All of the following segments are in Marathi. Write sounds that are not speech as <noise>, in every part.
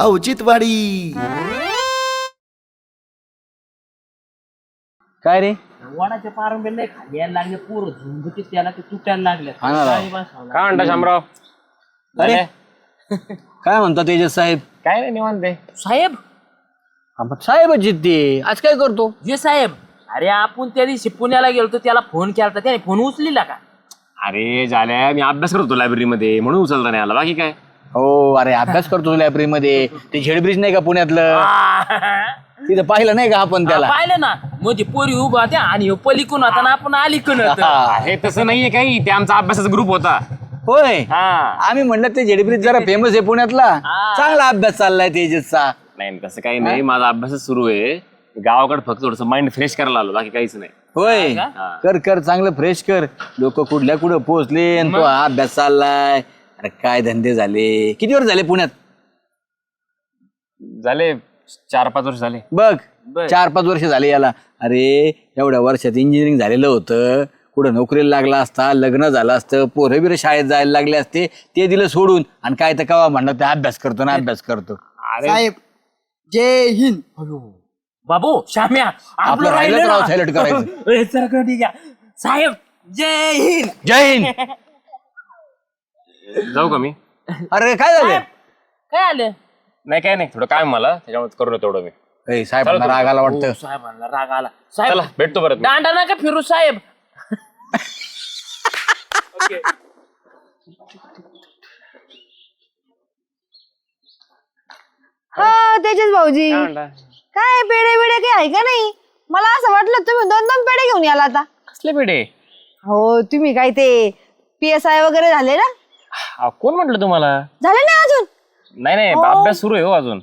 औचित्यवाडी। काय रे? वडाच्या पारंब्याला खाली यायला लागले पोरं झुंबती त्याला ते तुटायला लागले. हा ना. राव. काय म्हणता शामराव? अरे? काय म्हणता तेजस साहेब? काय नाही निवांत आहे. साहेब? हा, मग साहेबच जिद्दी आज काय करतो? जे साहेब. अरे आपण त्या दिवशी पुण्याला गेलो त्याला फोन केला त्याने फोन उचलिला का? अरे झाल्या. मी अभ्यास करतो लायब्ररीमध्ये म्हणून उचलता नाही आला. बाकी काय? हो अरे अभ्यास करतो लायब्ररी मध्ये. ते झेडब्रिज नाही का पुण्यातलं? <laughs> तिथं पाहिलं नाही का आपण त्याला? पाहिलं ना. मध्ये पोरी उभा होत्या आणि ह्यो पलीकडून होता ना आपण अलीकडून होतो. <laughs> हे. तसं नाहीये काही. ते आमचा अभ्यासाचा ग्रुप होता. होय? हा. आम्ही म्हणलं ते झेडब्रिज जरा फेमस आहे पुण्यातला. चांगला अभ्यास चाललाय तेजसचा. नाही तसं काही नाही. माझा अभ्यासच सुरू आहे. गावाकडे फक्त थोडस माइंड फ्रेश करायला आलो. बाकी काहीच नाही. होय? कर कर. चांगलं फ्रेश कर. लोक कुठल्या कुठं पोहोचले आणि तो अभ्यास चाललाय. अरे काय धंदे झाले? किती वर्ष झाले पुण्यात? झाले चार पाच वर्ष झाले. बघ चार पाच वर्ष झाले याला. अरे एवढ्या वर्षात इंजिनिअरिंग झालेलं होतं. कुठं नोकरीला लागला असता लग्न झालं असतं पोरं बिरं शाळेत जायला लागले असते ते दिलं सोडून. आणि काय तर कवा म्हणलं ते अभ्यास करतो ना अभ्यास करतो. साहेब जय हिंद. बाबू श्याम्या आपलं राहिलं राव silent करायचं. <laughs> ठीक आहे. साहेब जय हिंद. जय हिंद. <laughs> जाऊ का मी? <laughs> अरे काय झालं? काय आलं? नाही काय नाही. थोडं काय मला त्याच्यामुळे करू नये तेवढं मी. ए, साहेबांना राग आला वाटतं हो, साहेबांना राग आला. साहेब चला भेटतो परत मी. दांडा नका फिरू साहेब. हा तेजस भाऊजी. काय पेढे बिडे काही आहे का नाही? मला असं वाटलं तुम्ही दोन दोन पेढे घेऊन याला आता. कसले भेटे हो तुम्ही काय ते पी एस आय वगैरे झाले ना? कोण म्हटलं तुम्हाला? झाले नाही अजून? नाही नाही अभ्यास सुरू आहे हो अजून.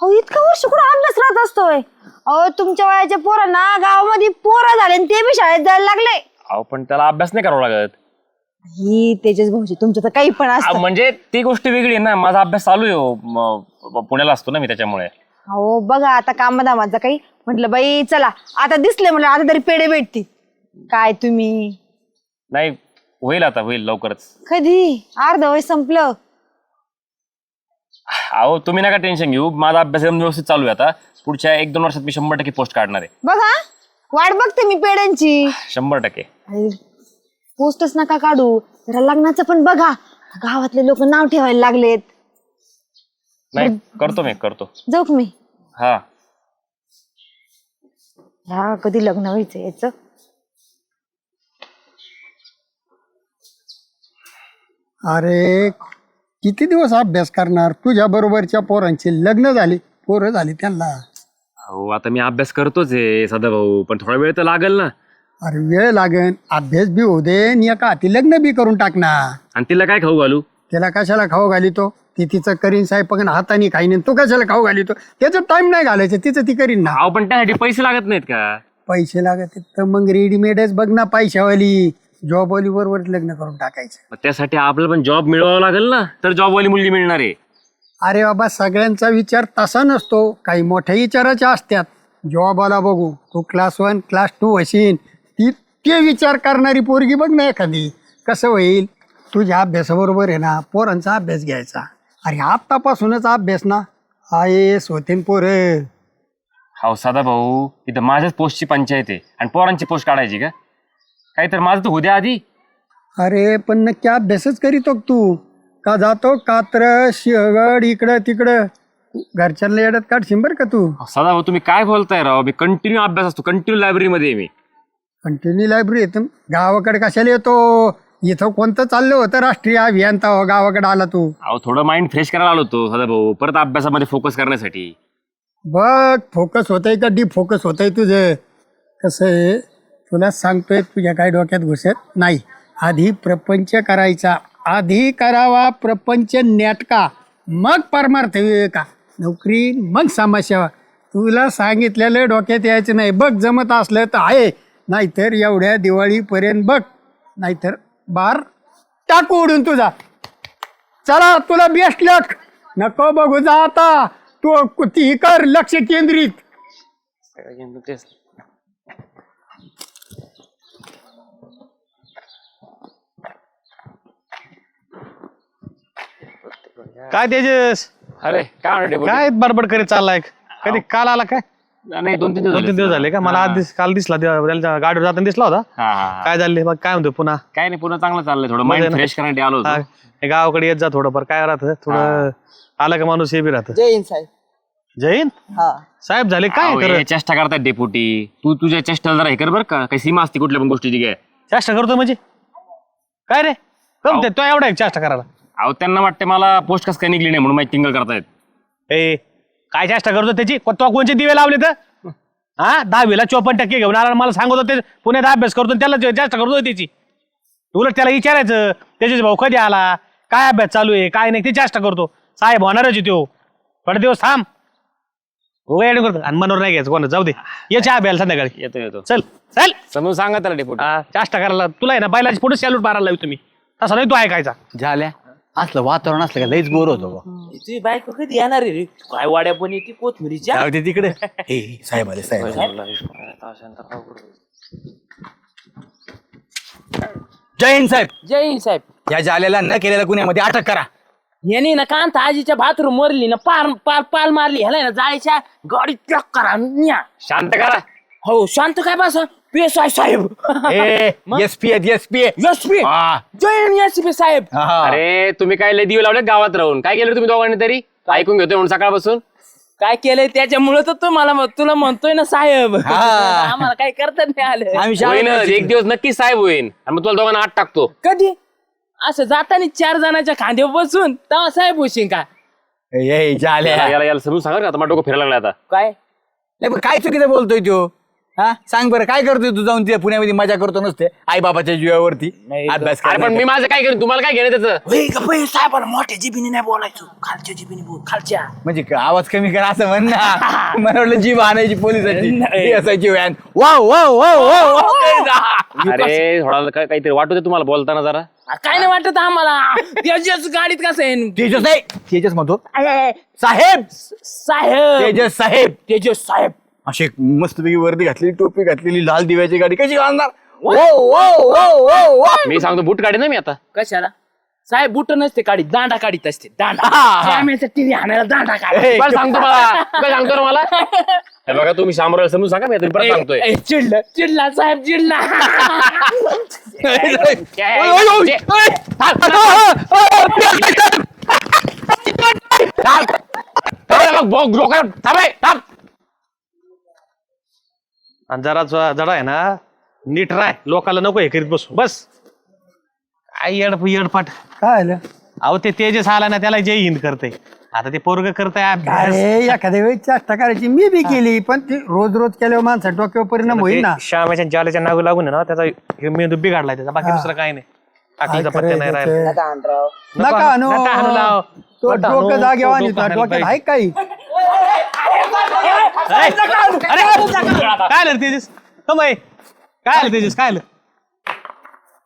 हो इतका वर्ष कुठं अभ्यास राहत असतोय? अहो तुमच्या वयाच्या पोरांना गावामध्ये पोरं झाले आणि ते बी शाळेत जायला लागले. अहो पण त्याला अभ्यास नाही करावा लागत. ही तेजस भाऊजी तुमचं तर काही पण असतं. म्हणजे ती गोष्ट वेगळी आहे ना. माझा अभ्यास चालू आहे हो. म- पुण्याला असतो ना मी त्याच्यामुळे. हो बघा आता कामदामाचं काही म्हटलं बाई चला. आता दिसले म्हटलं आता तरी पेढे भेटतील. काय तुम्ही? नाही होईल आता होईल लवकरच. कधी? अर्ध वय संपलं. अहो तुम्ही नका टेन्शन घेऊ. माझा अभ्यास एकदम व्यवस्थित चालू आहे आता. पुढच्या एक दोन वर्षात मी शंभर टक्के पोस्ट काढणार आहे. बघा वाट बघते मी पेड्यांची शंभर टक्के. पोस्टच नका काढू. जरा लग्नाचं पण बघा. गावातले लोक नाव ठेवायला लागलेत. नाही करतो मी करतो. जाऊ का मी? हा. ह्या कधी लग्न व्हायचं याच? अरे किती दिवस अभ्यास करणार? तुझ्या बरोबरच्या पोरांचे लग्न झाले. पोरं झाली त्यांना. हो आता मी अभ्यास करतोच आहे सदाभाऊ पण थोडा वेळ तर लागेल ना. अरे वेळ लागन अभ्यास बी होऊ दे आणि एका हाती लग्न बी करून टाकणार आणि तिला काय खाऊ घालू? त्याला कशाला खाऊ घालितो? ती तिचं करीन साहेब पण हाताने खाईन आणि तू कशाला खाऊ घालितो? त्याचं टाइम नाही घालायचं तिचं ती करीन ना. अहो पण त्यासाठी पैसे लागत नाहीत का? पैसे लागत आहेत तर मग रेडीमेडच बघ ना पैशावाली. जॉबवाली बरोबर लग्न करून टाकायचं. मग त्यासाठी आपल्याला पण जॉब मिळवावा लागेल ना? तर जॉबवाली मुलगी मिळणार आहे. अरे बाबा सगळ्यांचा विचार तसा नसतो. काही मोठ्या विचाराच्या असतात जॉबवाला बघू तू क्लास वन क्लास टू असेल ती ते विचार करणारी पोरगी बघ ना एखादी. कसं होईल? तुझ्या अभ्यासाबरोबर आहे ना पोरांचा अभ्यास घ्यायचा. अरे आत्तापासूनच अभ्यास ना. आय एस होते पोरं. हो सदा भाऊ इथं माझ्याच पोस्टची पंचायत आहे. आणि पोरांची पोस्ट काढायची का? काही तर माझं तर उद्या आधी. अरे पण नक्की अभ्यासच करीतो का तू. का जातो कात्र शिहगड इकडं तिकडं? घरच्यांना येड्यात काढशील बरं का तू? सदा भाऊ तुम्ही काय बोलताय राव? मी कंटिन्यू अभ्यास असतो कंटिन्यू लायब्ररीमध्ये आहे मी. कंटिन्यू लायब्ररी येतो गावाकडे कशाला येतो? इथं कोणतं चाललं होतं राष्ट्रीय अभियान तेव्हा गावाकडे आला तू? अहो थोडं माइंड फ्रेश करायला आलो होतो सदा भाऊ. परत अभ्यासामध्ये फोकस करण्यासाठी. बघ फोकस होतंय का? डी फोकस होतंय तुझं. कसं आहे? तुला सांगतोय तुझ्या काय डोक्यात घुसत नाही. आधी प्रपंच करायचा. आधी करावा प्रपंच नेटका मग परमार्थ विवेका. नोकरी मग समाजसेवा. तुला सांगितलेलं डोक्यात यायचं नाही. बघ जमत असलं तर आहे. नाहीतर एवढ्या दिवाळीपर्यंत बघ. नाहीतर बार टाकू उडून तुझा. चला तुला बेस्ट लक नको बघू जा आता तू ती कर लक्ष केंद्रित. काय तेजस? अरे काय म्हणते? काय बडबड करीत चाललाय? कधी काल आला काय? नाही दोन तीन दिवस दोन तीन दिवस झाले का? मला आज दिस काल दिसला त्या- त्याच्या गाडीवर जाताना दिसला होता. हा काय झाले मग काय म्हणतो पुन्हा? काय नाही पुन्हा चांगलं चाललंय थोडं. माइंड. फ्रेश करण्यासाठी आलो होतो. हे. गावाकडे येत जा थोडंफार. काय राहतं? थोडं आलं का माणूस हे बी राहतं. जय हिंद साहेब. जैन हा. साहेब झाले काय अहो, चेष्टा करतात डेपुटी तू तुझ्या चेष्टा जरा हे कर बरं का. काही सीमा असते कुठल्या पण गोष्टीची काय चेष्टा करतो म्हणजे? काय रे? कम ते एवढा आहे चेष्टा करायला? अहो त्यांना वाटते मला पोस्ट कस काय निघली नाही म्हणून माहिती टिंगल करतायत. ए काय चेष्टा करतो त्याची? को- तो कोणचे दिवे लावले तर? हा दहावीला चोपन्न टक्के घेऊन आला आणि मला सांगत होते पुण्यात अभ्यास करतो आणि त्याला जे- चेष्टा करतोय त्याची. उलट त्याला विचारायचं त्याचे भाऊ कधी आला? काय अभ्यास चालू आहे? काय नाही? ते चेष्टा करतो. साहेब होणारच आहे तो. थोडे दिवस थांब. हो येणं करतो आणि मनोर नाही घ्यायचं कोणा जाऊ दे. ये चहा प्यायला संध्याकाळी. येतो येतो. चल चल. समजून सांगा त्याला डेपुटी हा, चेष्टा करायला. तुला आहे ना बैलाची पुढे सॅल्यूट मारायला लावतो तुम्ही. तसं नाही तू ऐकायचा. झाल्या. असलं वातावरण असलं का लईच बोर होतो बा. तुझी बायको कधी येणार आहे रे? काय वाड्या पण येते कोथमिरीच्या? जाऊ दे तिकडे. हे <laughs> साहेब आले साहेब आले. जय हिंद साहेब. जय हिंद साहेब. या जालेला न केलेल्या गुन्ह्यामध्ये अटक करा. यांनी ना कांता आजीच्या बाथरूम मरली ना पार पार पाल मारली ह्याला ना जायच्या गाडी ट्रक करा न्या. शांत करा. हो शांत काय बसा? पेस आहे साहेब. एस पी <laughs> आहेत एस पी यस पी जय यस पी साहेब. अरे तुम्ही काय लय दिवे लावले गावात राहून? काय केलं तुम्ही दोघांनी तरी? ऐकून घेतोय म्हणून सकाळपासून? काय केलंय त्याच्यामुळे तर तुम्हाला म्हण- तुला म्हणतोय ना साहेब. <laughs> आम्हाला काही करता नाही आलं. आम्ही होईन शाळेत एक दिवस नक्की साहेब होईन. आणि मग तुला दोघांना आत टाकतो. कधी? असं जाताना चार जणांच्या खांद्यावर बसून तेव्हा साहेब होशील का? ए, याला याला- याला समजून सांगा का आता माझं डोकं फिरायला लागलं आता. काय? नाही पण काय चुकीचं बोलतोय तो? हा? सांग बरं काय करतोय तू जाऊन तिथे पुण्यामध्ये? मजा करतो नसते. आई बाबाच्या जीवावरती अभ्यास अरे पण मी माझं काय करेन? तुम्हाला काय घेणं त्याचं? साहेबाला मोठ्या जिबीने नाही बोलायचो. खालच्या जिबीने बोल खालच्या. म्हणजे का- आवाज कमी करा असं म्हण ना. <laughs> मला वाटलं जीव आणायची पोलिसाची. ती असायची van. Wow wow wow wow wow. अरे थोडा काय- काहीतरी वाटू दे तुम्हाला बोलताना जरा. काय नाही वाटत आम्हाला. त्याच्याच गाडीत कसं आहे? तेजस नाही. तेजस म्हणतो. साहेब! साहेब. तेजस साहेब. तेजस साहेब. अशी मस्तपैकी वर्दी घातलेली टोपी घातलेली लाल दिव्याची गाडी. कशी आणणार वो, वो, वो, वो, वो. मी सांगतो बूट काढे ना मी आता. कशाला? साहेब बुट नसते काढीत दांडा काढीत असते दांडा. हा, हा. टीव्ही आणायला दांडा काढ बरं सांगतो मला. काय सांगतो ना मला. हे बघा तुम्ही शामराव समजून सांगा मी तरी परत सांगतोय. ए, चिडला चिडला साहेब चिडला. काय- <laughs> ओय, ओय, ओय. जे- थांब. रे, बघ, डोक्यावर थांब. रे, थांब. आणि जरा जरा आहे ना नीट राय लोकाला नको हे करीत बसू. बस. काय येड येडपाट? काय आलं? अहो ते तेजस आला ना त्याला जय हिंद करते. आता ते पोरग करताय अभ्यास. अरे एखाद्या वेळी चेष्टा करायची. मी बी केली पण ती रोज रोज केल्यावर माणसा डोक्यावर परिणाम होईल ना ते श्यामाच्या जाल्याच्या नागू लागून आहे ना त्याचा हे मेंदू बिघडलाय त्याचा. बाकी दुसरं काय नाही. टाकलीचा काय पत्ता नाही करायचं राहिला. ते? दानराव नका. नका लाव. तो. डोकं डोक्यात आहे काही? अरे काय आलं रे तेजस? कमाई काय आलं तेजस? काय आलं?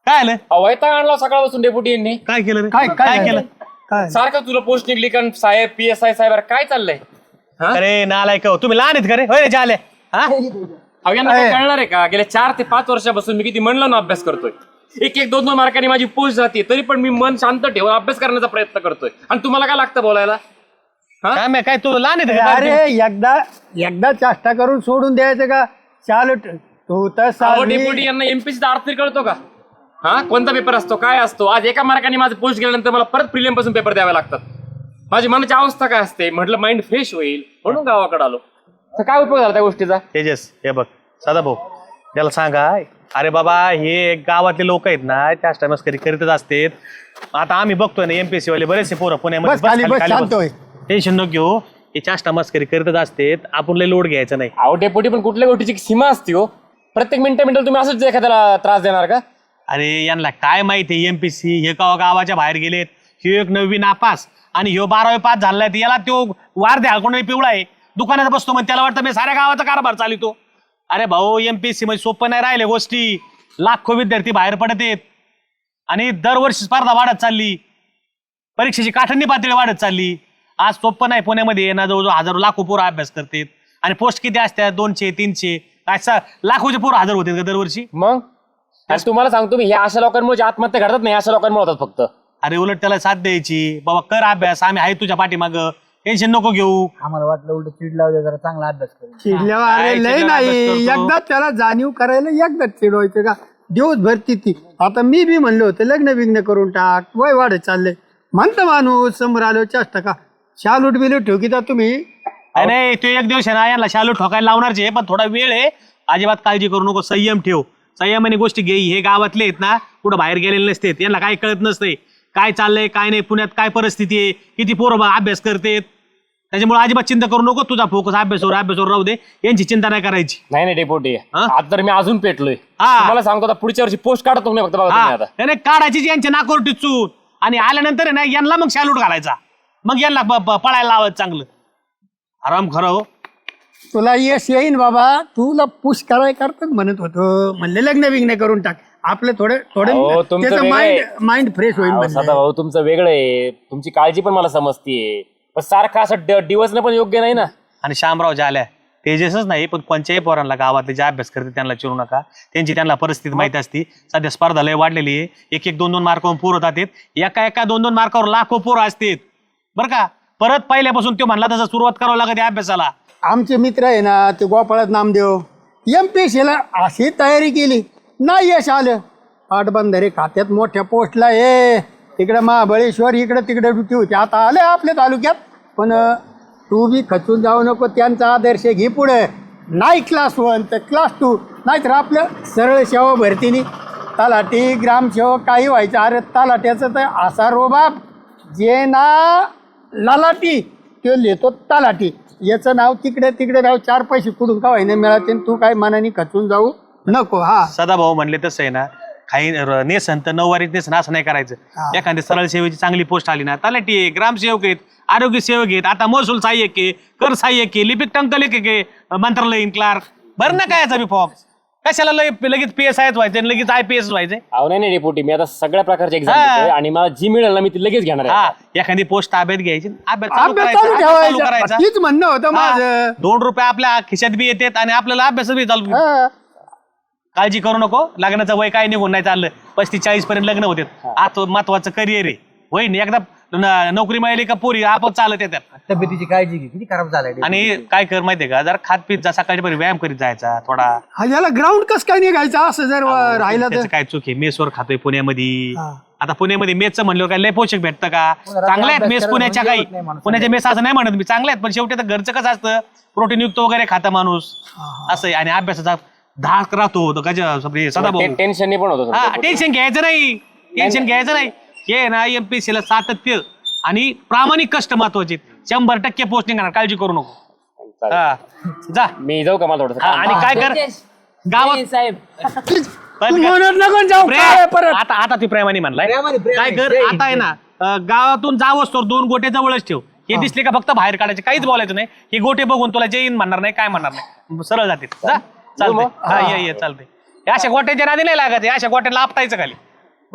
काय आलं? अहो, वैताग आणला सकाळपासून डेप्युटी यांनी. काय केलं रे? काय काय केलं? काय? सारखं तुला पोस्ट निघली कारण साहेब पी एस आय साहेब अरे काय चाललंय? अरे नालायक हो. तुम्ही लहान आहेत का रे? होय रे जाले. हा? अहो, यांना काय कळणार आहे का? गेल्या चार ते पाच वर्षापासून मी किती म्हणलं ना अभ्यास करतोय. एक एक दोन दोन मार्कांनी माझी पोस्ट जाते तरी पण मी मन शांत ठेवून अभ्यास करण्याचा प्रयत्न करतोय. आणि तुम्हाला काय लागतं बोलायला? काय माहीत, काय तू लहान आहेत का? अरे एकदा एकदा चेष्टा करून सोडून द्यायचं का? चालू तू तसा अहो मी- डेप्युटी यांना एमपीसीचा अर्थ तरी कळतो का? हा? कोणता पेपर असतो? काय असतो? आज एका मार्काने माझं पोस्ट गेल्यानंतर मला परत प्रिलियमपासून पेपर द्यावे लागतात. माझी मनाची अवस्था काय असते? म्हटलं माइंड फ्रेश होईल. म्हणून गावाकडे आलो. तर काय उपयोग झाला त्या गोष्टीचा? तेजस हे बघ. सदा भाऊ त्याला सांगा अरे बाबा हे गावातले लोक आहेत ना त्या मस्करी करीतच असतात. आता आम्ही बघतोय ना एमपीएससी वाले बरेचसे पोरं पुण्यामध्ये बस खाली, बस, शांत होय. टेन्शन न घेऊ. हे चाष्टा मस्करी करीतच असतात. आपण लय लोड घ्यायचं नाही. अहो पण कुठल्या गोष्टीची सीमा असते हो. प्रत्येक मिनिटा मिनिटाला तुम्ही असंच एखाद्याला त्रास देणार का? अरे यांना काय माहिती एमपीसी हे का गावाच्या बाहेर गेलेत. ह्यो एक नववी नापास आणि ह्यो बारावी पास झालाय तर याला तो वार द्या कोणी पिवळा आहे दुकानात बसतो मग त्याला वाटतं मी साऱ्या गावाचा कारभार चालितो. अरे भाऊ एमपीएससी मध्ये सोपं नाही राहिले गोष्टी. लाखो विद्यार्थी बाहेर पडत आहेत. आणि दरवर्षी स्पर्धा वाढत चालली. परीक्षेची काठिण्य पातळी वाढत चालली. आज सोपं नाही पुण्यामध्ये ना जवळजवळ हजारो लाखो पोरं अभ्यास करतात. आणि पोस्ट किती असतात? दोनशे तीनशे. असा लाखोचे पोरं हजर होते का दरवर्षी? मग? आणि तुम्हाला सांगतो मी ह्या अशा लोकांमुळे जे आत्महत्या घडतात नाही अशा लोकांमुळे होतात फक्त. अरे उलट त्याला साथ द्यायची. बाबा कर अभ्यास. आम्ही आहे तुझ्या पाठीमाग. टेन्शन नको घेऊ. आम्हाला वाटलं उलट चिड लावलं जरा चांगला अभ्यास करू. चिडल्यावर काय अरे लय चिडल्यावर नाही. अभ्यास करतो? एकदा त्याला जाणीव करायला एकदा चिडवायचं का? दिवसभर तिथे आता मी बी म्हणलो होतं लग्न बिग्न करून टाक. वय वाढत चाललंय. म्हणतं माणूस समोर आलो चाष्ट का? शालूट बिलूट ठेव की तुम्ही? अरे नाही तो एक दिवस आहे ना यांना शालू ठोकायला लावणारच आहे पण थोडा वेळ आहे. अजिबात काळजी करू नको संयम ठेव. संयमाने गोष्टी घे हे गावातले आहेत ना कुठं बाहेर गेलेले नसते. यांना काय कळत नसते. काय चाललंय काय नाही पुण्यात काय परिस्थिती आहे किती पोरं बा- अभ्यास करतेत. त्याच्यामुळे अजिबात चिंता करू नको तुझा फोकस अभ्यासावर अभ्यासावर राहू दे. यांची चिंता नाही करायची. नाही नाही डेपोटी. हा? आज तर मी अजून पेटलोय. हा. तुम्हाला सांगतो आता पुढच्या वर्षी पोस्ट काढतो नाही फक्त बघा तुम्ही हा. आता. त्याने काढायची यांच्या नाकावर टिचून. आणि आल्यानंतर आहे ना यांना मग शालूट घालायचा. मग यांना पळायला लावायचं चांगलं. आराम खरं हो. तुला यश येईन बाबा. तुला पुश कराय करतात म्हणत होतो. म्हणले लग्न बिग्न करून टाक. आपलं थोडं अहो, थोडं तुमचं त्याचं वेगळं माइंड आहे. माइंड फ्रेश होईल. सदाभाऊ तुमचं वेगळं आहे. तुमची काळजी पण मला समजतीये. पण सारखं असं ड- डिवचणं पण योग्य नाही ना. आणि शामराव ज्या आल्या. तेजसच नाही पण कोणत्याही पोरांना गावातले जे अभ्यास करते त्यांना चिरू नका. त्यांची त्यांना परिस्थिती माहिती असती. सध्या स्पर्धा लय वाढलेली आहे. एक एक दोन दोन मार्कावर पोरं होतात एका एका दोन दोन मार्कावर लाखो पोरं असतात. बरं का? परत पहिल्यापासून तो म्हणला तसं सुरुवात करावं लागते अभ्यासाला. आमचे मित्र आहे ना ते गोपाळात नामदेव. एम पी सीला अशी तयारी केली. नाही यश आलं. पाटबंधारे खात्यात मोठ्या पोस्टला ये तिकडे महाबळेश्वर इकडे तिकडे ड्युटी होती. आता आले आपल्या तालुक्यात. पण तू बी खचून जाऊ नको. त्यांचा आदर्श घे पुढे. नाही क्लास वन तर क्लास टू नाहीतर आपलं सरळ सेवा भरतीने. तलाठी ग्रामसेवक काही व्हायचं. अरे तलाट्याचं तर असा रोबाब. जे ना लालाटी. ते लिहितो तलाठी याचं नाव तिकडे तिकडे नाव चार पैसे कुठून का व्हायना मिळाते आणि तू काय मनाने खचून जाऊ नको हा. सदाभाऊ म्हणले तसं आहे ना काही र- नेसन तर नऊवारीत नेसन असं नाही करायचं. एखाद्या सरळ सेवेची चांगली पोस्ट आली ना तलाठी आहे ग्रामसेवक आहेत आरोग्य सेवक आहेत आता महसूल सहाय्यक आहे कर सहाय्यक आहे लिपिक टंक लेखक आहे मंत्रालयीन क्लार्क. बरं ना काय याचा बी फॉर्म कशाला लगेच पी एस आयच व्हायचं आणि लगेच आय पी एस व्हायचं? अहो नाही नाही डेपोटी मी आता सगळ्या प्रकारचे एक्झाम हा. देतोय आणि मला जी मिळेल ना मी ती लगेच घेणार आहे. हा एखादी पोस्ट ताब्यात घ्यायची अभ्यास चालू अभ्यास करायचा, चालू अभ्यास चालू ठेवायचा. करायचा. तीच म्हणणं होतं हा, माझं. दोन रुपये आपल्या खिशात बी येतात आणि आपल्याला अभ्यास बी चालू हा. काळजी करू नको लग्नाचं वय काय निघून नाही चाललं. पस्तीस चाळीस पर्यंत लग्न होते. आता महत्वाचं करिअर आहे. होय ना एकदा न- नोकरी मिळाली का पोरी आपण चालत येतात. तब्येतीची काळजी घे किती खराब झालाय आणि काय कर माहितीये का? जरा खात पीत जा सकाळच्या पर्यंत व्यायाम करीत जायचा थोडा. हा, याला ग्राउंड कस काय निघायचं? असं जर राहिलं तर. त्याचं काय चूक आहे? मेसवर खातोय पुण्यामध्ये. हा. आता पुण्यामध्ये मेसचं म्हणलं काय लय पोषक भेटतं का? चांगले आहेत मेस पुण्याच्या काही. पुण्याच्या मेस असं नाही म्हणत मी चांगले आहेत पण शेवटी आता घरचं कसं असतं? प्रोटीन युक्त वगैरे खाता माणूस. असं आहे. आणि अभ्यासाचा धाक राहतो. तो गज सदाभाऊ. टेन्शन पण होतं हा. टेन्शन घ्यायचं नाही. टेन्शन घ्यायचं नाही. हे ना एमपीसी ला सातत्य आणि प्रामाणिक कष्ट महत्त्वाचे. शंभर टक्के पोस्ट निघणार काळजी करू नको. हा. जा. मी जाऊ का? मला थोडस हा, आणि काय कर? गावात साहेब. तू म्हणत नको जाऊ प्रेम. काय परत? आता आता ती प्रेमाने म्हणलाय. प्रेमाने, प्रेमाने. काय कर? आता आहे ना अं, गावातून जावंच तर दोन गोटे जवळच ठेव. हे दिसले का फक्त बाहेर काढायचे? काहीच बोलायचं नाही. हे गोटे बघून तुला जय हिंद म्हणणार नाही काय म्हणणार नाही. सरळ जातील. जा. चालते हा ये ये चालते हे अशा गोट्याच्या नादी नाही लागत हे अशा गोट्याला आपटायचं खाली.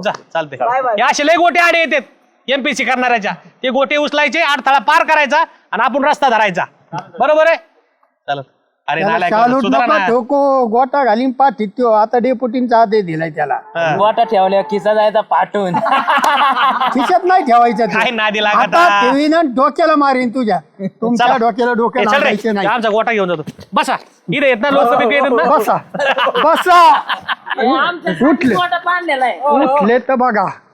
जा चालते हे असे लय गोटे आडे येतात एमपीसी करणाऱ्याच्या. ते गोटे उचलायचे अडथळा पार करायचा आणि आपण रस्ता धरायचा. बरोबर आहे? चालत. अरे त्याला नालायक शालूट सुधारा नको ना. ठोको गोटा घालीन पाठीत त्यो आता डेपुटींचा आदेश दिलाय त्याला हा. वाटा ठेवल्या खिसा जायचा पाठवून <laughs> खिशात नाही ठेवायचं ते. काय नादी लागत आता? ठेवीन डोक्याला मारीन तुझ्या तुमच्या चला. डोक्याला ए, डोक्याला चल रे. लागायचं नाही आमचा गोटा घेऊन जातो बसा इथे येत ना लोकसभेत येतात ना बसा बसा उठले. वाटा बांधलेला आहे उठले तर बघा